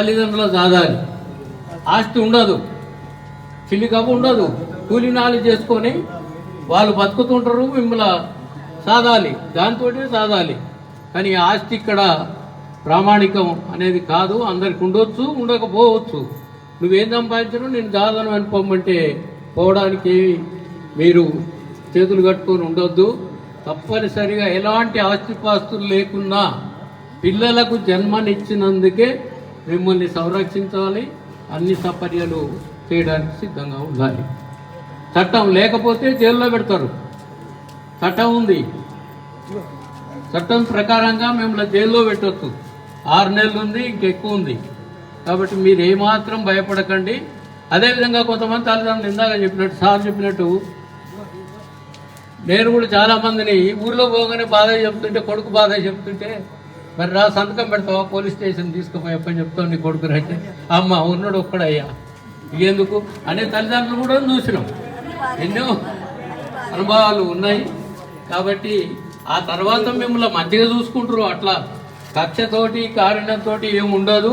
తల్లిదండ్రుల దాదాలి. ఆస్తి ఉండదు. చిల్లి కప్పు ఉండదు. కూలినాలు చేసుకొని వాళ్ళు బతుకుతుంటారు మిమ్మల్ని సాధాలి దాంతో సాదాలి. కానీ ఆస్తి ఇక్కడ ప్రామాణికం అనేది కాదు. అందరికి ఉండొచ్చు ఉండకపోవచ్చు. నువ్వేం సంపాదించను నేను దాదాను అని పొమ్మంటే పోవడానికి మీరు చేతులు కట్టుకొని ఉండొద్దు. తప్పనిసరిగా ఎలాంటి ఆస్తిపాస్తులు లేకున్నా పిల్లలకు జన్మనిచ్చినందుకే మిమ్మల్ని సంరక్షించాలి అన్ని సపర్యలు చేయడానికి సిద్ధంగా ఉండాలి. చట్టం లేకపోతే జైల్లో పెడతారు. చట్టం ఉంది. చట్టం ప్రకారంగా మిమ్మల్ని జైల్లో పెట్టవచ్చు ఆరు నెలలు ఉంది ఇంకెక్కువ ఉంది. కాబట్టి మీరు ఏమాత్రం భయపడకండి. అదేవిధంగా కొంతమంది తల్లిదండ్రులు ఇందాక చెప్పినట్టు సార్ చెప్పినట్టు నేను కూడా చాలా మందిని ఊర్లో పోగానే బాధ చెప్తుంటే కొడుకు బాధ చెప్తుంటే మరి రా సంతకం పెడతావా? పోలీస్ స్టేషన్ తీసుకుపోయి అప్పని చెప్తావు నీ కొడుకు రంటే అమ్మ ఉన్నాడు ఒక్కడయ్యా. ఎందుకు? అనే తల్లిదండ్రులు కూడా చూసినాం. ఎన్నో అనుభవాలు ఉన్నాయి. కాబట్టి ఆ తర్వాత మిమ్మల్ని మంచిగా చూసుకుంటారు అట్లా. కక్షతోటి కారణంతో ఏమి ఉండదు.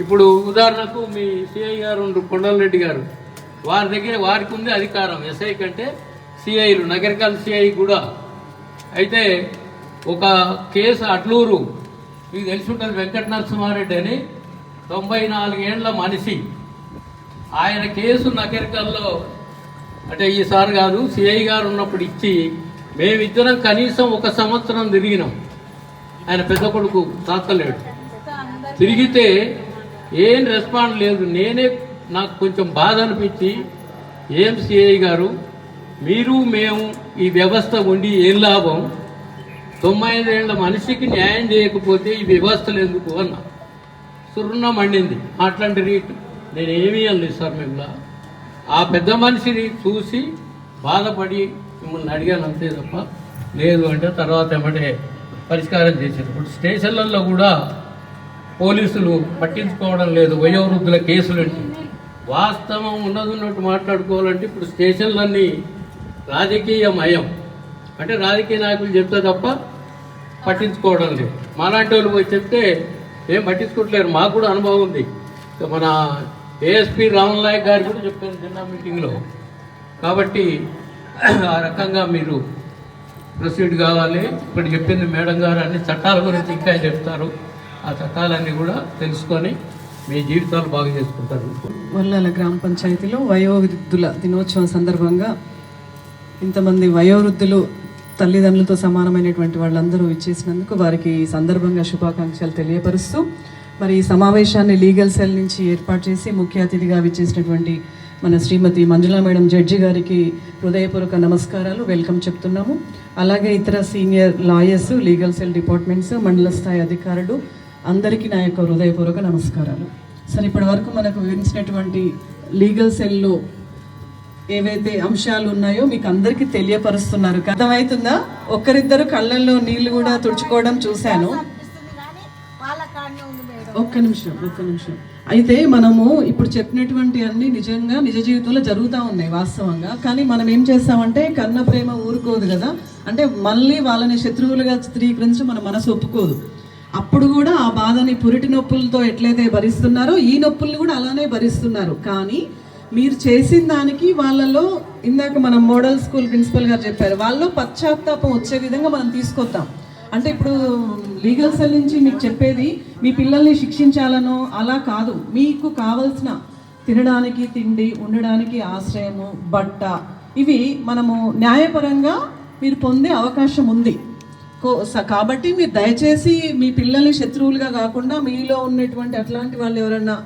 ఇప్పుడు ఉదాహరణకు మీ సిఐ గారు కొండలరెడ్డి గారు. వారి దగ్గర వారికి ఉంది అధికారం ఎస్ఐ కంటే సిఐలు నగరికల్ సిఐ కూడా. అయితే ఒక కేసు అట్లూరు మీకు తెలిసి ఉంటుంది వెంకట నరసింహారెడ్డి అని. తొంభై నాలుగేండ్ల మనిషి. ఆయన కేసు నగరికల్లో అంటే ఈసారి కాదు సిఐ గారు ఉన్నప్పుడు ఇచ్చి మేమిద్దరం కనీసం ఒక సంవత్సరం తిరిగినాం. ఆయన పెద్ద కొడుకు తాతలేడు. తిరిగితే ఏం రెస్పాండ్ లేదు. నేనే నాకు కొంచెం బాధ అనిపించి ఏం సిఐ గారు మీరు మేము ఈ వ్యవస్థ ఉండి ఏం లాభం? తొంభై ఐదేళ్ళ మనిషికి న్యాయం చేయకపోతే ఈ వ్యవస్థలు ఎందుకు అన్న. సురుణ మండింది. అట్లాంటి రీట్ నేను ఏమీ అనలేదు సార్ మిమ్మల్ని. ఆ పెద్ద మనిషిని చూసి బాధపడి మిమ్మల్ని అడిగాను అంతే తప్ప లేదు అంటే తర్వాత ఏమంటే పరిష్కారం చేశారు. ఇప్పుడు స్టేషన్లలో కూడా పోలీసులు పట్టించుకోవడం లేదు. వయోవృద్ధుల కేసులు అంటే. వాస్తవం ఉన్నదన్నట్టు మాట్లాడుకోవాలంటే ఇప్పుడు స్టేషన్లన్నీ రాజకీయమయం. అంటే రాజకీయ నాయకులు చెప్తే తప్ప పట్టించుకోవడం లేదు. మాలాంటి వాళ్ళు పోయి చెప్తే ఏం పట్టించుకోవట్లేరు మాకు కూడా అనుభవం ఉంది. మన ఏఎస్పి రామన్ నాయక్ గారు కూడా చెప్పారు చిన్న మీటింగ్లో కాబట్టి ఆ రకంగా మీరు ప్రొసీడ్ కావాలి. ఇప్పుడు చెప్పింది మేడం గారు అన్ని చట్టాల గురించి ఇంకా చెప్తారు. ఆ చట్టాలన్నీ కూడా తెలుసుకొని మీ జీవితాలు బాగు చేసుకుంటారు. వల్లాల గ్రామ పంచాయతీలో వయోవృద్ధుల దినోత్సవం సందర్భంగా ఇంతమంది వయోవృద్ధులు తల్లిదండ్రులతో సమానమైనటువంటి వాళ్ళందరూ ఇచ్చేసినందుకు వారికి ఈ సందర్భంగా శుభాకాంక్షలు తెలియపరుస్తూ మరి ఈ సమావేశాన్ని లీగల్ సెల్ నుంచి ఏర్పాటు చేసి ముఖ్య అతిథిగా విచ్చేసినటువంటి మన శ్రీమతి మంజులా మేడం జడ్జి గారికి హృదయపూర్వక నమస్కారాలు వెల్కమ్ చెప్తున్నాము. అలాగే ఇతర senior lawyers legal cell departments మండల స్థాయి అధికారులు అందరికీ నా యొక్క హృదయపూర్వక నమస్కారాలు. సరే ఇప్పటి వరకు మనకు వివరించినటువంటి లీగల్ సెల్లో ఏవైతే అంశాలు ఉన్నాయో మీకు అందరికీ తెలియపరుస్తున్నారు. అర్థమవుతుందా? ఒక్కరిద్దరు కళ్ళల్లో నీళ్ళు కూడా తుడుచుకోవడం చూశాను. ఒక్క నిమిషం ఒక్క నిమిషం. అయితే మనము ఇప్పుడు చెప్పినటువంటి అన్ని నిజంగా నిజ జీవితంలో జరుగుతూ ఉన్నాయి వాస్తవంగా. కానీ మనం ఏం చేస్తామంటే కన్న ప్రేమ ఊరుకోదు కదా. అంటే మళ్ళీ వాళ్ళని శత్రువులుగా చిత్రీకరించి మన మనసు ఒప్పుకోదు. అప్పుడు కూడా ఆ బాధని పురిటి నొప్పులతో ఎట్లయితే భరిస్తున్నారో ఈ నొప్పుల్ని కూడా అలానే భరిస్తున్నారు. కానీ మీరు చేసిన దానికి వాళ్ళలో ఇందాక మనం మోడల్ స్కూల్ ప్రిన్సిపల్ గారు చెప్పారు వాళ్ళలో పశ్చాత్తాపం వచ్చే విధంగా మనం తీసుకొద్దాం. అంటే ఇప్పుడు లీగల్ సెల్ నుంచి మీకు చెప్పేది మీ పిల్లల్ని శిక్షించాలనో అలా కాదు. మీకు కావలసిన తినడానికి తిండి ఉండడానికి ఆశ్రయము బట్ట ఇవి మనము న్యాయపరంగా మీరు పొందే అవకాశం ఉంది. కో- స- కాబట్టి మీరు దయచేసి మీ పిల్లల్ని శత్రువులుగా కాకుండా మీలో ఉన్నటువంటి అట్లాంటి వాళ్ళు ఎవరన్నా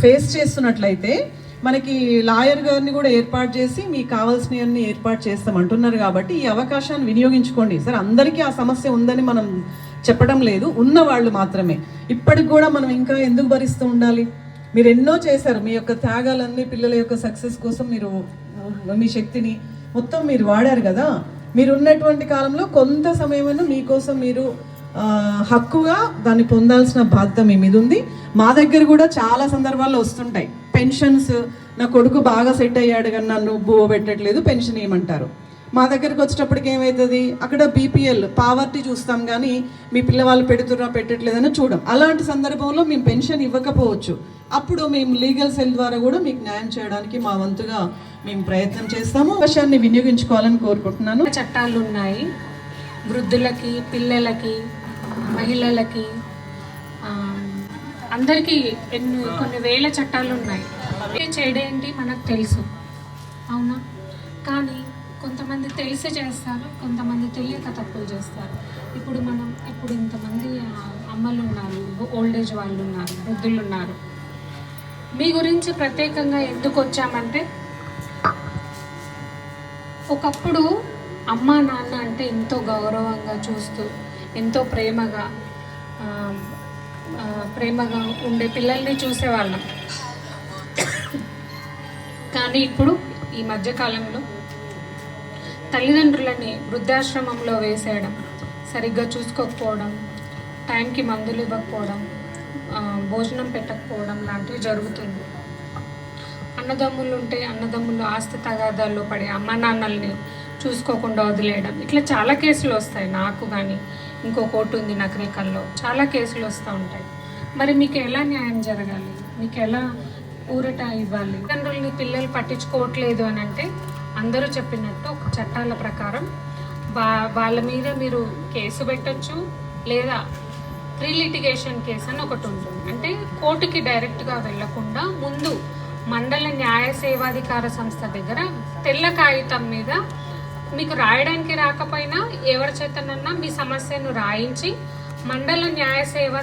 ఫేస్ చేస్తున్నట్లయితే మనకి లాయర్ గారిని కూడా ఏర్పాటు చేసి మీకు కావాల్సినవన్నీ ఏర్పాటు చేస్తాం అంటున్నారు కాబట్టి ఈ అవకాశాన్ని వినియోగించుకోండి. సార్ అందరికీ ఆ సమస్య ఉందని మనం చెప్పడం లేదు. ఉన్న వాళ్ళు మాత్రమే. ఇప్పటికి కూడా మనం ఇంకా ఎందుకు భరిస్తూ ఉండాలి? మీరు ఎన్నో చేశారు. మీ యొక్క త్యాగాలన్నీ పిల్లల యొక్క సక్సెస్ కోసం మీరు మీ శక్తిని మొత్తం మీరు వాడారు కదా. మీరు ఉన్నటువంటి కాలంలో కొంత సమయమైన మీకోసం మీరు హక్కుగా దాన్ని పొందాల్సిన బాధ్యత మీ మీద ఉంది. మా దగ్గర కూడా చాలా సందర్భాల్లో వస్తుంటాయి. పెన్షన్స్ నా కొడుకు బాగా సెట్ అయ్యాడు కానీ నన్ను బువ్వ పెట్టట్లేదు పెన్షన్ ఏమంటారు మా దగ్గరికి వచ్చేటప్పటికి ఏమవుతుంది అక్కడ బీపీఎల్ పావర్టీ చూస్తాం కానీ మీ పిల్లవాళ్ళు పెడుతున్నా పెట్టట్లేదని చూడం. అలాంటి సందర్భంలో మేము పెన్షన్ ఇవ్వకపోవచ్చు. అప్పుడు మేము లీగల్ సెల్ ద్వారా కూడా మీకు న్యాయం చేయడానికి మా వంతుగా మేము ప్రయత్నం చేస్తాము. అవకాశాన్ని వినియోగించుకోవాలని కోరుకుంటున్నాను. చట్టాలు ఉన్నాయి వృద్ధులకి పిల్లలకి మహిళలకి అందరికీ ఎన్ని కొన్ని వేల చట్టాలు ఉన్నాయి. ఏ చేయడేంటి మనకు తెలుసు. అవునా? కానీ కొంతమంది తెలిసి చేస్తారు కొంతమంది తెలియక తప్పులు చేస్తారు. ఇప్పుడు మనం ఇప్పుడు ఇంతమంది అమ్మలు ఉన్నారు ఓల్డ్ ఏజ్ వాళ్ళు ఉన్నారు వృద్ధులు ఉన్నారు. మీ గురించి ప్రత్యేకంగా ఎందుకు వచ్చామంటే ఒకప్పుడు అమ్మ నాన్న అంటే ఎంతో గౌరవంగా చూస్తూ ఎంతో ప్రేమగా ప్రేమగా ఉండే పిల్లల్ని చూసేవాళ్ళం. కానీ ఇప్పుడు ఈ మధ్యకాలంలో తల్లిదండ్రులని వృద్ధాశ్రమంలో వేసేయడం సరిగ్గా చూసుకోకపోవడం టైంకి మందులు ఇవ్వకపోవడం భోజనం పెట్టకపోవడం లాంటివి జరుగుతుంది. అన్నదమ్ములు ఉంటే అన్నదమ్ములు ఆస్తి తగాదాల్లో పడి అమ్మ నాన్నల్ని చూసుకోకుండా వదిలేయడం. ఇట్లా చాలా కేసులు వస్తాయి నాకు కానీ ఇంకో కోర్టు ఉంది నకరికల్లో. చాలా కేసులు వస్తూ ఉంటాయి. మరి మీకు ఎలా న్యాయం జరగాలి? మీకు ఎలా ఊరట ఇవ్వాలి? తల్లిదండ్రులని పిల్లలు పట్టించుకోవట్లేదు అని అంటే అందరూ చెప్పినట్టు ఒక చట్టాల ప్రకారం వా వాళ్ళ మీద మీరు కేసు పెట్టచ్చు లేదా ప్రీ లిటిగేషన్ కేసు అని ఒకటి ఉంటుంది. అంటే కోర్టుకి డైరెక్ట్గా వెళ్ళకుండా ముందు మండల న్యాయ సేవాధికార సంస్థ దగ్గర తెల్ల కాగితం మీద మీకు రాయడానికి రాకపోయినా ఎవరి చేతనన్నా మీ సమస్యను రాయించి మండల న్యాయ సేవా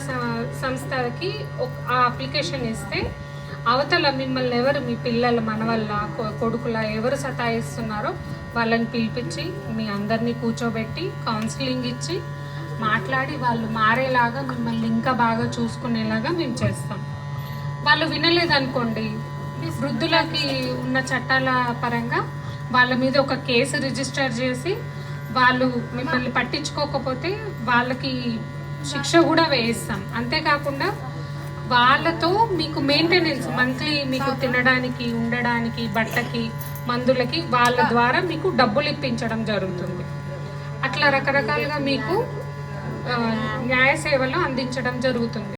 సంస్థకి ఒక- ఆ అప్లికేషన్ ఇస్తే అవతల మిమ్మల్ని ఎవరు మీ పిల్లల మనవల్ల కొ- కొడుకుల ఎవరు సతాయిస్తున్నారో వాళ్ళని పిలిపించి మీ అందరినీ కూర్చోబెట్టి కౌన్సిలింగ్ ఇచ్చి మాట్లాడి వాళ్ళు మారేలాగా మిమ్మల్ని ఇంకా బాగా చూసుకునేలాగా మేము చేస్తాం. వాళ్ళు వినలేదనుకోండి వృద్ధులకి ఉన్న చట్టాల పరంగా వాళ్ళ మీద ఒక కేసు రిజిస్టర్ చేసి వాళ్ళు మిమ్మల్ని పట్టించుకోకపోతే వాళ్ళకి శిక్ష కూడా వేయిస్తాం. అంతేకాకుండా వాళ్ళతో మీకు మెయింటెనెన్స్ మంత్లీ మీకు తినడానికి ఉండడానికి బట్టకి మందులకి వాళ్ళ ద్వారా మీకు డబ్బులు ఇప్పించడం జరుగుతుంది. అట్లా రకరకాలుగా మీకు న్యాయ సేవలు అందించడం జరుగుతుంది.